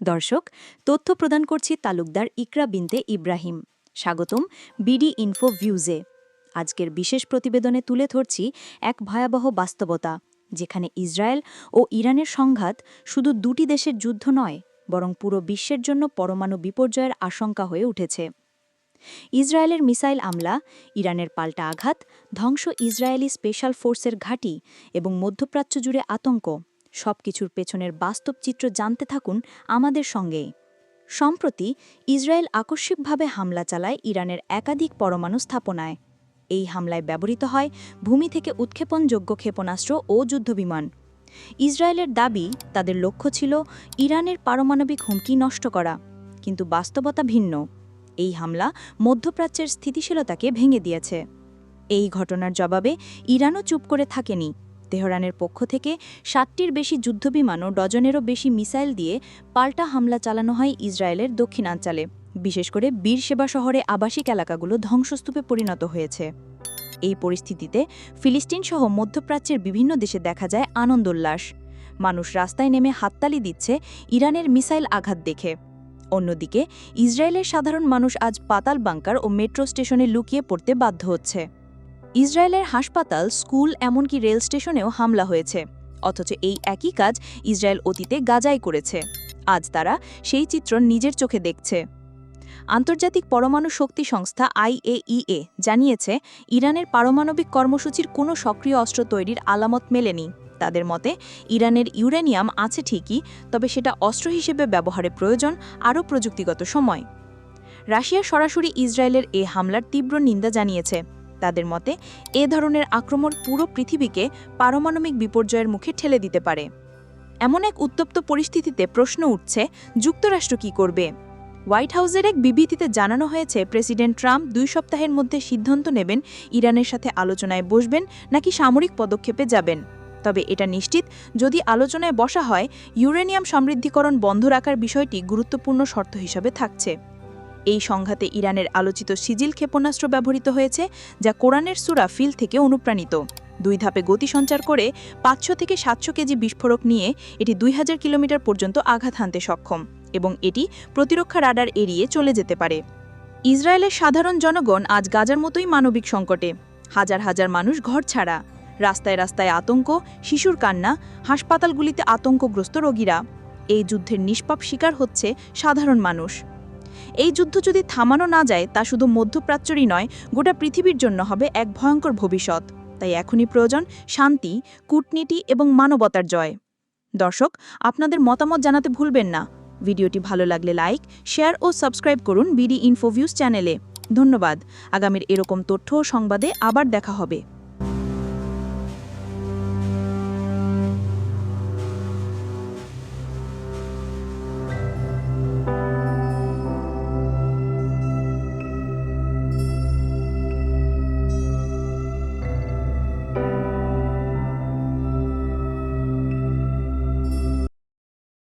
দর্শক, তথ্য প্রদান করছি তালুকদার ইকরা বিনতে ইব্রাহিম। স্বাগতম বিডি ইনফো ভিউজে। আজকের বিশেষ প্রতিবেদনে তুলে ধরছি এক ভয়াবহ বাস্তবতা, যেখানে ইসরায়েল ও ইরানের সংঘাত শুধু দুটি দেশের যুদ্ধ নয়, বরং পুরো বিশ্বের জন্য পরমাণু বিপর্যয়ের আশঙ্কা হয়ে উঠেছে। ইসরায়েলের মিসাইল আমলা, ইরানের পাল্টা আঘাত, ধ্বংস ইসরায়েলি স্পেশাল ফোর্সের ঘাঁটি এবং মধ্যপ্রাচ্য জুড়ে আতঙ্ক সবকিছুর পেছনের বাস্তব চিত্র জানতে থাকুন আমাদের সঙ্গেই সম্প্রতি, ইসরায়েল আকস্মিকভাবে হামলা চালায় ইরানের একাধিক পরমাণু স্থাপনায়। এই হামলায় ব্যবহৃত হয় ভূমি থেকে উৎক্ষেপণযোগ্য ক্ষেপণাস্ত্র ও যুদ্ধবিমান। ইসরায়েলের দাবি, তাদের লক্ষ্য ছিল ইরানের পারমাণবিক হুমকি নষ্ট করা, কিন্তু বাস্তবতা ভিন্ন। এই হামলা মধ্যপ্রাচ্যের স্থিতিশীলতাকে ভেঙে দিয়েছে। এই ঘটনার জবাবে ইরানও চুপ করে থাকেনি। তেহরানের পক্ষ থেকে ষাটটির বেশি যুদ্ধবিমান ও ডজনেরও বেশি মিসাইল দিয়ে পাল্টা হামলা চালানো হয় ইসরায়েলের দক্ষিণাঞ্চলে। বিশেষ করে বীরসেবা শহরে আবাসিক এলাকাগুলো ধ্বংসস্তূপে পরিণত হয়েছে। এই পরিস্থিতিতে ফিলিস্তিন সহ মধ্যপ্রাচ্যের বিভিন্ন দেশে দেখা যায় আনন্দ উল্লাস মানুষ রাস্তায় নেমে হাততালি দিচ্ছে ইরানের মিসাইল আঘাত দেখে। অন্যদিকে ইসরায়েলের সাধারণ মানুষ আজ পাতাল বাংকার ও মেট্রো স্টেশনে লুকিয়ে পড়তে বাধ্য হচ্ছে। ইসরায়েলের হাসপাতাল, স্কুল, এমনকি রেল স্টেশনেও হামলা হয়েছে। অথচ এই একই কাজ ইসরায়েল অতীতে গাজাই করেছে। আজ তারা সেই চিত্র নিজের চোখে দেখছে। আন্তর্জাতিক পরমাণু শক্তি সংস্থা আইএইএ জানিয়েছে, ইরানের পারমাণবিক কর্মসূচির কোনো সক্রিয় অস্ত্র তৈরির আলামত মেলেনি। তাদের মতে, ইরানের ইউরেনিয়াম আছে ঠিকই, তবে সেটা অস্ত্র হিসেবে ব্যবহারে প্রয়োজন আরও প্রযুক্তিগত সময়। রাশিয়া সরাসরি ইসরায়েলের এ হামলার তীব্র নিন্দা জানিয়েছে। তাদের মতে, এ ধরনের আক্রমণ পুরো পৃথিবীকে পারমাণবিক বিপর্যয়ের মুখে ঠেলে দিতে পারে। এমন এক উত্তপ্ত পরিস্থিতিতে প্রশ্ন উঠছে, যুক্তরাষ্ট্র কি করবে? হোয়াইট হাউসের এক বিবৃতিতে জানানো হয়েছে, প্রেসিডেন্ট ট্রাম্প দুই সপ্তাহের মধ্যে সিদ্ধান্ত নেবেন, ইরানের সাথে আলোচনায় বসবেন নাকি সামরিক পদক্ষেপে যাবেন। তবে এটা নিশ্চিত, যদি আলোচনায় বসা হয়, ইউরেনিয়াম সমৃদ্ধিকরণ বন্ধ রাখার বিষয়টি গুরুত্বপূর্ণ শর্ত হিসাবে থাকছে। এই সংঘাতে ইরানের আলোচিত সিজিল ক্ষেপণাস্ত্র ব্যবহৃত হয়েছে, যা কোরআনের সুরা ফিল থেকে অনুপ্রাণিত। দুই ধাপে গতি সঞ্চার করে পাঁচশো থেকে সাতশো কেজি বিস্ফোরক নিয়ে এটি দুই হাজার কিলোমিটার পর্যন্ত আঘাত হানতে সক্ষম এবং এটি প্রতিরক্ষা রাডার এড়িয়ে চলে যেতে পারে। ইসরায়েলের সাধারণ জনগণ আজ গাজার মতোই মানবিক সংকটে। হাজার হাজার মানুষ ঘর ছাড়া। রাস্তায় রাস্তায় আতঙ্ক, শিশুর কান্না, হাসপাতালগুলিতে আতঙ্কগ্রস্ত রোগীরা। এই যুদ্ধের নিষ্পাপ শিকার হচ্ছে সাধারণ মানুষ। এই যুদ্ধ যদি থামানো না যায়, তা শুধু মধ্যপ্রাচ্যরই নয়, গোটা পৃথিবীর জন্য হবে এক ভয়ঙ্কর ভবিষ্যৎ। তাই এখনই প্রয়োজন শান্তি, কূটনীতি এবং মানবতার জয়। দর্শক, আপনাদের মতামত জানাতে ভুলবেন না। ভিডিওটি ভালো লাগলে লাইক, শেয়ার ও সাবস্ক্রাইব করুন বিডি ইনফোভিউজ চ্যানেলে। ধন্যবাদ। আগামীর এরকম তথ্য ও সংবাদে আবার দেখা হবে।